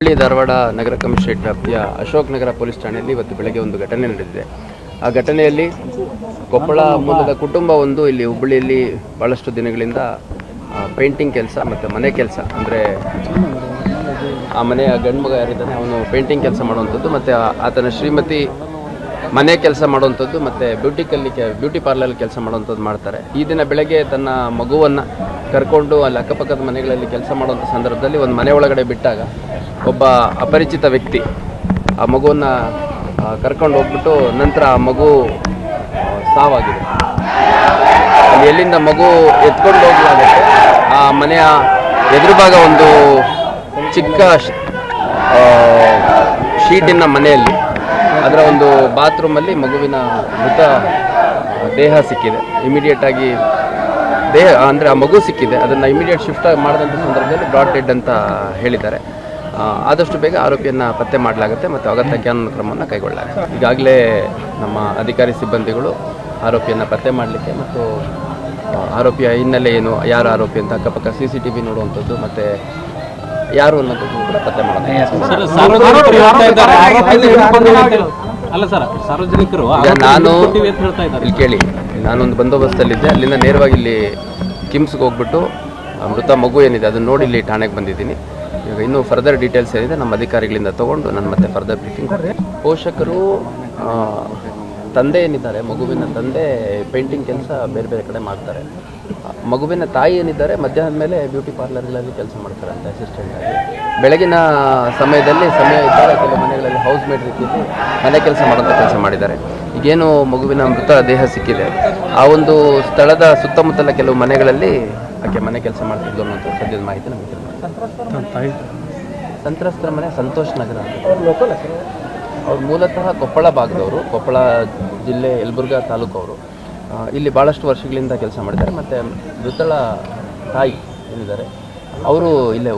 ಹುಬ್ಬಳ್ಳಿ ಧಾರವಾಡ ನಗರ commissionerate ವ್ಯಾಪ್ತಿಯ Ashok Nagar police ಠಾಣೆಯಲ್ಲಿ ಇವತ್ತು ಬೆಳಗ್ಗೆ ಒಂದು ಘಟನೆ ನಡೆದಿದೆ. ಆ ಘಟನೆಯಲ್ಲಿ ಕೊಪ್ಪಳ ಮೂಲದ ಕುಟುಂಬ ಒಂದು, ಇಲ್ಲಿ ಹುಬ್ಬಳ್ಳಿಯಲ್ಲಿ ಭಾಳಷ್ಟು ದಿನಗಳಿಂದ ಪೇಂಟಿಂಗ್ ಕೆಲಸ ಮತ್ತು ಮನೆ ಕೆಲಸ ಅಂದರೆ ಆ ಮನೆಯ ಗಂಡು ಮಗ ಯಾರಿದ್ದಾನೆ ಅವನು ಪೇಂಟಿಂಗ್ ಕೆಲಸ ಮಾಡುವಂಥದ್ದು ಮತ್ತು ಆತನ ಶ್ರೀಮತಿ ಮನೆ ಕೆಲಸ ಮಾಡುವಂಥದ್ದು ಮತ್ತು ಬ್ಯೂಟಿ ಕಲ್ಲಿ ಬ್ಯೂಟಿ ಪಾರ್ಲರ್ ಕೆಲಸ ಮಾಡುವಂಥದ್ದು ಮಾಡ್ತಾರೆ. ಈ ದಿನ ಬೆಳಗ್ಗೆ ತನ್ನ ಮಗುವನ್ನು ಕರ್ಕೊಂಡು ಅಲ್ಲಿ ಅಕ್ಕಪಕ್ಕದ ಮನೆಗಳಲ್ಲಿ ಕೆಲಸ ಮಾಡುವಂಥ ಸಂದರ್ಭದಲ್ಲಿ ಒಂದು ಮನೆ ಒಳಗಡೆ ಬಿಟ್ಟಾಗ ಒಬ್ಬ ಅಪರಿಚಿತ ವ್ಯಕ್ತಿ. ಆ ಮಗುವನ್ನು ಕರ್ಕೊಂಡು ಹೋಗ್ಬಿಟ್ಟು ನಂತರ ಆ ಮಗು ಸಾವಾಗಿದೆ. ಎಲ್ಲಿಂದ ಮಗು ಎತ್ಕೊಂಡು ಹೋಗಲಾಗುತ್ತೆ ಆ ಮನೆಯ ಎದುರು ಭಾಗ ಒಂದು ಚಿಕ್ಕ ಶೀಟಿನ ಮನೆಯಲ್ಲಿ, ಅದರ ಒಂದು ಬಾತ್ರೂಮಲ್ಲಿ ಮಗುವಿನ ಮೃತ ದೇಹ ಸಿಕ್ಕಿದೆ. ಇಮಿಡಿಯೇಟಾಗಿ ದೇಹ, ಅಂದರೆ ಆ ಮಗು ಸಿಕ್ಕಿದೆ. ಅದನ್ನು ಇಮಿಡಿಯೇಟ್ ಶಿಫ್ಟ್ ಮಾಡಿದಂಥ ಸಂದರ್ಭದಲ್ಲಿ ಬ್ರಾಡ್ ಡೆಡ್ ಅಂತ ಹೇಳಿದ್ದಾರೆ. ಆದಷ್ಟು ಬೇಗ ಆರೋಪಿಯನ್ನು ಪತ್ತೆ ಮಾಡಲಾಗುತ್ತೆ ಮತ್ತು ಅಗತ್ಯ ಕಾನೂನು ಕ್ರಮವನ್ನು ಕೈಗೊಳ್ಳಲಾಗುತ್ತೆ. ಈಗಾಗಲೇ ನಮ್ಮ ಅಧಿಕಾರಿ ಸಿಬ್ಬಂದಿಗಳು ಆರೋಪಿಯನ್ನು ಪತ್ತೆ ಮಾಡಲಿಕ್ಕೆ ಮತ್ತು ಆರೋಪಿಯ ಹಿನ್ನೆಲೆ ಏನು ಯಾರು ಆರೋಪಿ ಅಂತ ಅಕ್ಕಪಕ್ಕ ಸಿ ಸಿ ಟಿ ವಿ ನೋಡುವಂಥದ್ದು ಮತ್ತು ಯಾರು ಅನ್ನೋದನ್ನು ಕೂಡ ಪತ್ತೆ ಮಾಡೋದು ಸರ್, ಸಾರ್ವಜನಿಕರು ಹೇಳ್ತಾ ಇದ್ದಾರೆ. ಆರೋಪಿಗಳು ಹಿಡ್ಕೊಂಡಿವೆ ಅಂತ ಹೇಳಿ- ಅಲ್ಲ ಸರ್ ಸಾರ್ವಜನಿಕರು ನಾನು ಹಿಡ್ಕೊಂಡಿವೆ ಅಂತ ಹೇಳ್ತಾ ಇದ್ದಾರೆ. ಇಲ್ಲಿ ಕೇಳಿ ನಾನೊಂದು ಬಂದೋಬಸ್ತಲ್ಲಿದ್ದೆ. ಅಲ್ಲಿಂದ ನೇರವಾಗಿ ಇಲ್ಲಿ ಕಿಮ್ಸ್ಗೆ ಹೋಗ್ಬಿಟ್ಟು ಮೃತ ಮಗು ಏನಿದೆ ಅದನ್ನು ನೋಡಿ ಇಲ್ಲಿ ಠಾಣೆಗೆ ಬಂದಿದ್ದೀನಿ. ಈಗ ಇನ್ನೂ ಫರ್ದರ್ ಡೀಟೇಲ್ಸ್ ಏನಿದೆ ನಮ್ಮ ಅಧಿಕಾರಿಗಳಿಂದ ತಗೊಂಡು ನಾನು ಮತ್ತೆ ಫರ್ದರ್ ಬ್ರೀಫಿಂಗ್ ಪೋಷಕರು ತಂದೆ ಏನಿದ್ದಾರೆ, ಮಗುವಿನ ತಂದೆ ಪೇಂಟಿಂಗ್ ಕೆಲಸ ಬೇರೆ ಬೇರೆ ಕಡೆ ಮಾಡ್ತಾರೆ. ಮಗುವಿನ ತಾಯಿ ಏನಿದ್ದಾರೆ, ಮಧ್ಯಾಹ್ನದ ಮೇಲೆ ಬ್ಯೂಟಿ ಪಾರ್ಲರ್ಗಳಲ್ಲಿ ಕೆಲಸ ಮಾಡ್ತಾರೆ ಅಂತ ಅಸಿಸ್ಟೆಂಟ್ ಆಗಿ. ಬೆಳಗಿನ ಸಮಯದಲ್ಲಿ ಸಮಯ ಇದ್ದಾಗ ಕೆಲವು ಮನೆಗಳಲ್ಲಿ ಹೌಸ್ ಮೇಡ್ ರೀತಿಯಲ್ಲಿ ಮನೆ ಕೆಲಸ ಮಾಡೋಂಥ ಕೆಲಸ ಮಾಡಿದ್ದಾರೆ. ಈಗೇನು ಮಗುವಿನ ಮೃತ ದೇಹ ಸಿಕ್ಕಿದೆ. ಆ ಒಂದು ಸ್ಥಳದ ಸುತ್ತಮುತ್ತಲ ಕೆಲವು ಮನೆಗಳಲ್ಲಿ ಆಕೆ ಮನೆ ಕೆಲಸ ಮಾಡ್ತಿದ್ಲು ಅನ್ನೋಂಥ ಸದ್ಯದ ಮಾಹಿತಿ ನಮಗೆ. ಸಂತ್ರಸ್ತರ ಮನೆ ಸಂತೋಷ್ ನಗರ. ಅವ್ರು ಮೂಲತಃ ಕೊಪ್ಪಳ ಭಾಗದವರು, ಕೊಪ್ಪಳ ಜಿಲ್ಲೆ ಯಲಬುರ್ಗಾ ತಾಲೂಕು ಅವರು ಇಲ್ಲಿ ಭಾಳಷ್ಟು ವರ್ಷಗಳಿಂದ ಕೆಲಸ ಮಾಡಿದ್ದಾರೆ ಮತ್ತು ಮೃತಳ ತಾಯಿ ಏನಿದ್ದಾರೆ, ಅವರು ಇಲ್ಲೇ